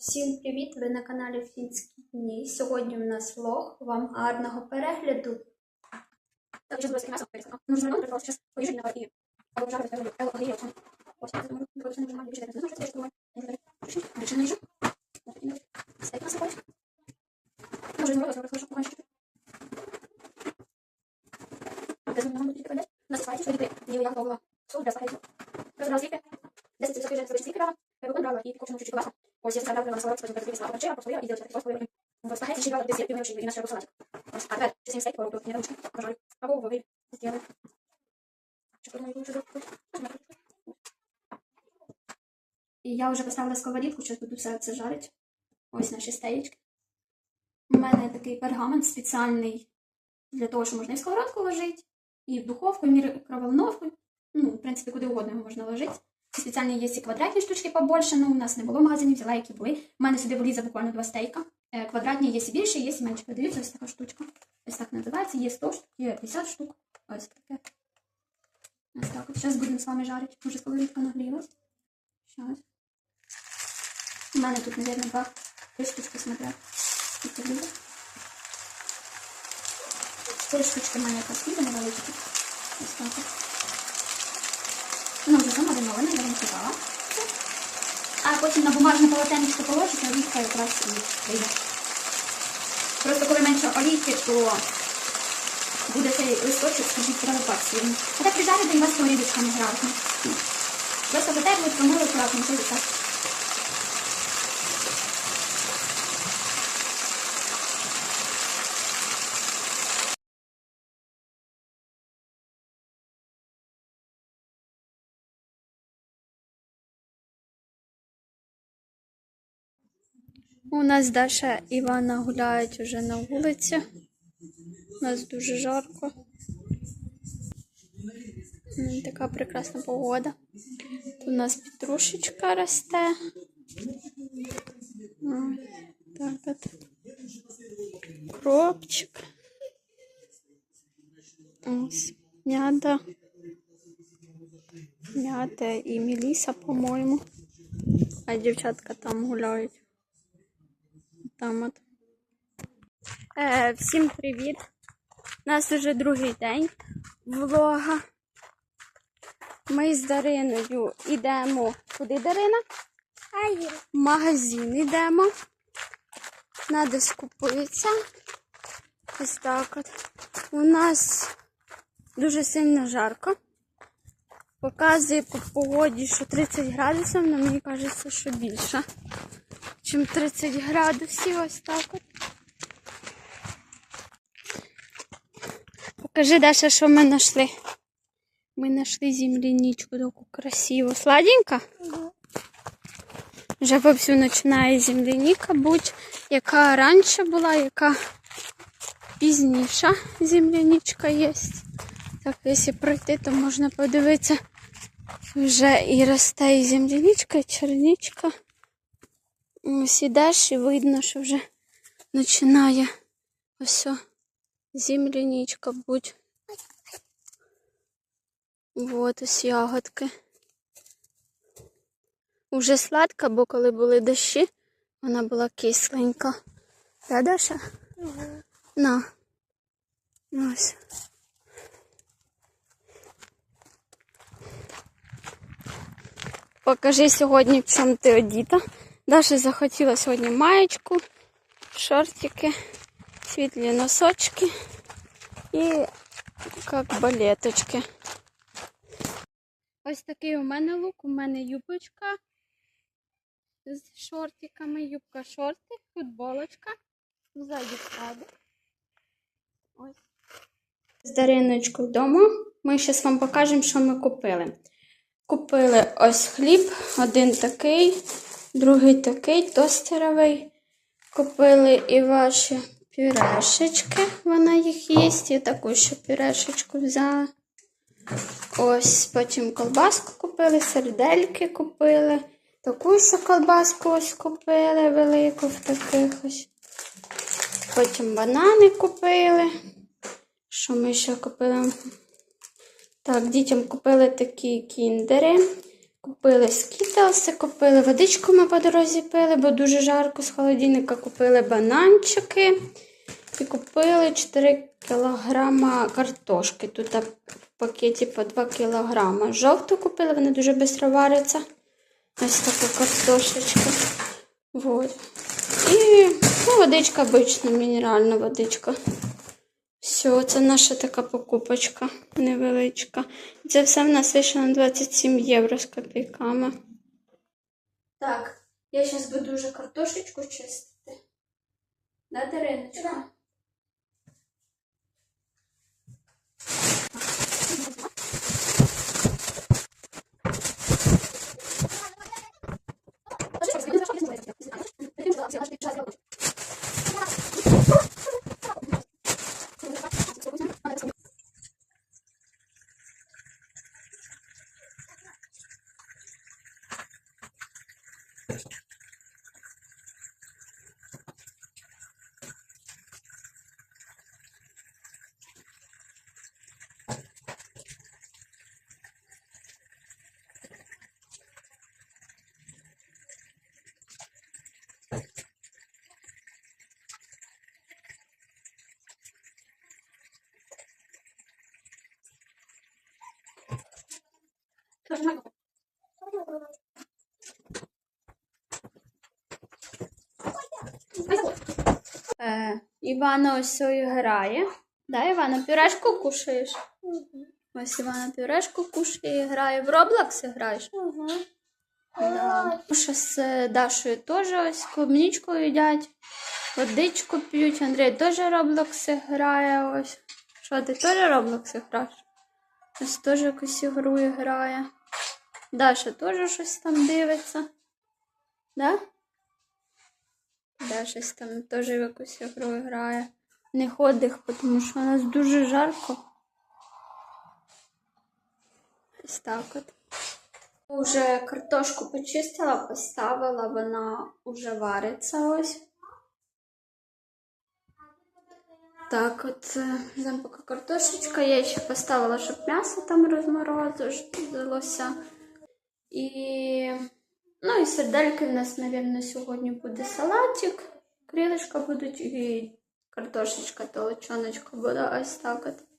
Всім привіт! Ви на каналі Фінські дні. Сьогодні у нас влог. Вам гарного перегляду. Так, сейчас будет мясо порезано. Вот, я заставляла на салат, потом перекрыла овощей, а потом я и делать такой способ. Вот, спагетти еще сливки, и иначе салатик. А теперь, сейчас я стейк порублю, не ручки, пожалуй. А голову сделаю. Сейчас подумаю, лучше закрыть. І я вже поставила сковорідку, зараз буду все це жарити. Ось наші стеєчки. У мене такий пергамент спеціальний для того, що можна і в сковородку ложити, і в духовку, і в мікроволновку. Ну, в принципі, куди угодно його можна ложити. Спеціальні є і квадратні штучки побольше, ну у нас не було в магазині, взяла, які були. У мене сюди влізе буквально два стейка. Е, Квадратні є і більше, є і менше. Подивіться, ось така штучка. Ось так називається. Є 100 штук, є 50 штук. Ось таке. Ось так. Зараз будемо з вами жарити. Уже сковорідка нагрілась. Зараз. У мене тут, мабуть, два штучки смотря. Скільки штучки в мене якась невеличкі. Ось так. Вам казала. А потім на бумажне полотенечко положити, олійка якраз і вийде. Просто коли менше олійки, то буде цей листочок, скажіть, провокацію. А так прижарити і вас сковорідочка не грати. Просто затерли, промили акуратно, все так. У нас Даша і Івана гуляють уже на вулиці. У нас дуже жарко. Така прекрасна погода. Тут у нас петрушечка росте. Так от. Кропчик. Ось. Мята. Мята і Меліса, по-моєму. А дівчатка там гуляють. Там от. Е, всім привіт! У нас вже другий день влога. Ми з Дариною йдемо. Куди Дарина? В магазин йдемо. Надо скупитися. Ось так от. У нас дуже сильно жарко. Показує по погоді, що 30 градусів, але мені кажеться, що більше чим 30 градусів, ось так от. Покажи, Даша, що ми знайшли. Ми знайшли земляничку таку красиву. Сладенька? Вже вовсю починає земляніка бути, яка раніше була, яка пізніша земляничка є. Так, якщо пройти, то можна подивитися. Вже і росте і земляничка, і черничка. Ось ідеш і видно, що вже починає ось земляничка будь. Вот ось ягодки. Уже сладка, бо коли були дощі, вона була кисленька. Да, Даша? На. Ось. Покажи сьогодні, в чому ти одіта. Даша захотіла сьогодні маєчку, шортики, світлі носочки і як балеточки. Ось такий у мене лук, у мене юбочка з шортиками, юбка шорти, футболочка, ззаді склади. Ось. З Дариночкою вдома. Ми зараз вам покажемо, що ми купили. Купили ось хліб, один такий, другий такий тостеровий. Купили і ваші пюрешечки, вона їх їсть. Я таку ще пюрешечку взяла. Ось потім колбаску купили, сердельки купили. Таку ще колбаску ось купили велику в таких ось. Потім банани купили. Що ми ще купили? Так, дітям купили такі кіндери. Купили скітлси, купили водичку ми по дорозі пили, бо дуже жарко з холодильника купили бананчики і купили 4 кілограма картошки. Тут в пакеті по 2 кілограма. Жовту купили, вона дуже швидко вариться. Ось така картошечка. Вот. І ну, водичка обична, мінеральна водичка. Все, це наша така покупочка невеличка. Це все в нас вийшло на 27 євро з копійками. Так, я зараз буду вже картошечку чистити. Да, Дариночка? Е, Івана ось грає. Да, Івана, пюрешку кушаєш? Ось Івана пюрешку кушає і грає. В Roblox граєш? Да. Маша з Дашою теж ось клубничку їдять, водичку п'ють. Андрій теж Roblox грає ось. Що, ти теж Roblox граєш? Ось теж якусь ігру грає. Даша теж щось там дивиться. Да? Да, там теж в якусь ігру грає. Не ходить, тому що у нас дуже жарко. Ось так от. Уже картошку почистила, поставила, вона вже вариться ось. Так, от е, там поки картошечка. Я ще поставила, щоб м'ясо там розморозилося. І, ну і сердельки в нас, мабуть, сьогодні буде салатик. Крилишка будуть і картошечка, толчоночка буде ось так от.